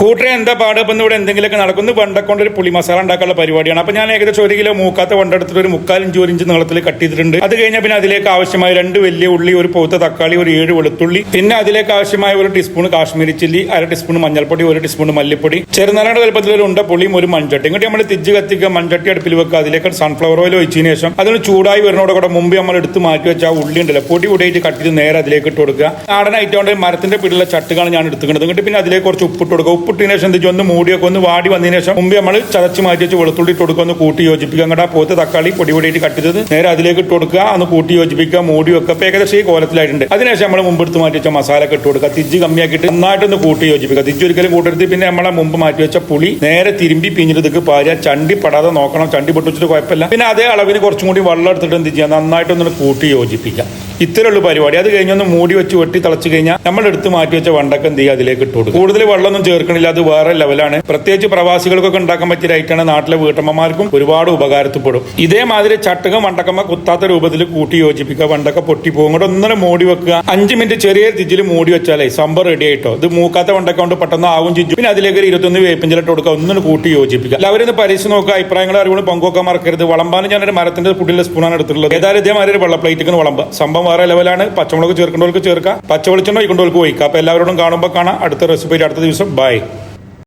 കൂട്ടരെ എന്താ പാട്? അപ്പം ഇവിടെ എന്തെങ്കിലുമൊക്കെ നടക്കുന്നു വണ്ടക്കൊണ്ട് ഒരു പുളി മസാല ഉണ്ടാക്കാനുള്ള പരിപാടിയാണ്. അപ്പൊ ഞാൻ ഏകദേശം ഒരു കിലോ മൂക്കാത്ത വണ്ട എടുത്തിട്ട് ഒരു മുക്കാൽ ഇഞ്ച് ഒരു ഇഞ്ച് നീളത്തിൽ കട്ട് ചെയ്തിട്ടുണ്ട്. അത് കഴിഞ്ഞാൽ പിന്നെ അതിലേക്ക് ആവശ്യമായ രണ്ട് വലിയ ഉള്ളി ഒരു പൗത്ത തക്കാളി ഒരു ഏഴ് വെളുത്തുള്ളി പിന്നെ അതിലേക്ക് ആവശ്യമായ ഒരു ടീസ്പൂൺ കാശ്മീരി ചില്ലി അര ടീസ്പൂൺ മഞ്ഞൾപ്പൊടി ഒരു ടീസ്പൂൺ മല്ലിപ്പൊടി. ചെറുനാരയുടെ വലുപ്പത്തിൽ ഒരു ഉണ്ട പുളിയും ഒരു മൺചട്ടി. ഇങ്ങോട്ട് നമ്മൾ തിജ്ജ് കത്തിക്കുക മൺചട്ടി അടുപ്പിൽ വെക്കുക. അതിലേക്ക് സൺഫ്ലവർ ഓയിൽ ഒഴിച്ചതിന് ശേഷം അതിന് ചൂടായി വരുന്നതോടെ കൂടെ മുമ്പ് നമ്മൾ എടുത്ത് മാറ്റി വെച്ച ആ ഉള്ളി ഉണ്ടല്ലോ പൊടി പൊടിയായിട്ട് കട്ട് ചെയ്ത് നേരെ അതിലേക്ക് ഇട്ട് കൊടുക്കുക. നാടൻ കൊണ്ട് മരത്തിന്റെ പിടിയിലുള്ള ചട്ടുകളാണ് ഞാൻ എടുത്തുക്കുന്നത് എന്നിട്ട് പിന്നെ അതിലേക്ക് കുറച്ച് ഉപ്പിട്ട് കൊടുക്കുക. ഉപ്പിട്ടതിന് ശേഷം ഒന്ന് മൂടിയൊക്കെ ഒന്ന് വാടി വന്നതിന് ശേഷം മുമ്പ് നമ്മൾ ചതച്ച് മാറ്റി വെച്ച് വെളുത്തുള്ളി ഇട്ട് കൊടുക്കുക. ഒന്ന് കൂട്ടി യോജിപ്പിക്കുക. അങ്ങോട്ട് ആ പോത്ത് തക്കാളി പൊടി പൊടിയിട്ട് കട്ട് ചെയ്തത് നേരെ അതിലേക്ക് ഇട്ട് കൊടുക്കുക. ഒന്ന് കൂട്ടി യോജിപ്പിക്കുക. മൂടി വെക്കുക. അപ്പൊ ഏകദേശം ഈ കോലത്തിലായിട്ടുണ്ട്. അതിനുശേഷം നമ്മൾ മുമ്പ് എടുത്ത് മാറ്റി വെച്ച മസാല ഇട്ട് കൊടുക്കുക. തിജ്ജ് കമ്മിയാക്കിയിട്ട് നന്നായിട്ടൊന്ന് കൂട്ടി യോജിപ്പിക്കുക. തിജ്ജ് ഒരിക്കലും കൂട്ടരുത്. പിന്നെ നമ്മളെ മുമ്പ് മാറ്റി വെച്ച പുളി നേരെ തിരുമ്പി പിഞ്ഞിടത്തേക്ക് പാരുക. ചണ്ടി പെടാതെ നോക്കണം. ചണ്ടി പൊട്ടിച്ചിട്ട് കുഴപ്പമില്ല. പിന്നെ അതേ അളവിന് കുറച്ചും കൂടി വെള്ളം എടുത്തിട്ട് എന്ത് ചെയ്യുക? നന്നായിട്ടൊന്ന് കൂട്ടി യോജിപ്പിക്കുക. ഇത്തരമുള്ള പരിപാടി. അത് കഴിഞ്ഞൊന്ന് മൂടി വെച്ച് വെട്ടി തിളച്ച് കഴിഞ്ഞാൽ നമ്മൾ എടുത്ത് മാറ്റി വെച്ച വണ്ടക്ക എന്ത് ചെയ്യുക? അതിലേക്ക് ഇട്ട് കൊടുക്കും. കൂടുതൽ വെള്ളമൊന്നും ചേർക്കണില്ല. അത് വേറെ ലെവലാണ് പ്രത്യേകിച്ച് പ്രവാസികൾക്കൊക്കെ ഉണ്ടാക്കാൻ പറ്റിയ ഐറ്റാണ് നാട്ടിലെ വീട്ടമ്മമാർക്കും ഒരുപാട് ഉപകാരത്തിൽപ്പെടും. ഇതേമാതിരി ചട്ടകം വണ്ടക്കമ്മ കുത്താത്ത രൂപത്തിൽ കൂട്ടി യോജിപ്പിക്കുക. വണ്ടക്ക പൊട്ടി പോകും കൂടെ ഒന്നര മൂടി വെക്കുക. അഞ്ച് മിനിറ്റ് ചെറിയ തിജിൽ മൂടി വെച്ചാലേ സംഭവം റെഡി ആയിട്ടോ? ഇത് മൂക്കാത്ത വണ്ടക്ക കൊണ്ട് പെട്ടെന്ന് ആവും ചിഞ്ചു പിന്നെ അതിലേക്ക് ഒരു ഇരുപത്തൊന്ന് വേപ്പിഞ്ചിലിട്ട് കൊടുക്കുക. ഒന്നും കൂട്ടി യോജിപ്പിക്കുക. എല്ലാവരും പരീക്ഷ നോക്കുക. അഭിപ്രായങ്ങൾ അറിവുകൾ പങ്കുവെക്കാൻ മറക്കരുത്. വളമ്പാന് ഞാനൊരു മരത്തിന്റെ പുടിയുള്ള സ്പൂണാണ് എടുത്തിട്ടുള്ളത്. ഏതായാലും ഇതേമാതിരി ഒരു വെള്ള വളമ്പ സംഭവം വേറെ ലെവലാണ് പച്ചമുളക് ചേർക്കേണ്ടവർക്ക് ചേർക്കാം. പച്ച വെളിച്ചെണ്ണ ഒഴിക്കേണ്ടവർക്ക് അപ്പോൾ അപ്പൊ എല്ലാവരോടും കാണുമ്പോൾ കാണാം. അടുത്ത റെസിപ്പിയിൽ അടുത്ത ദിവസം. ബൈ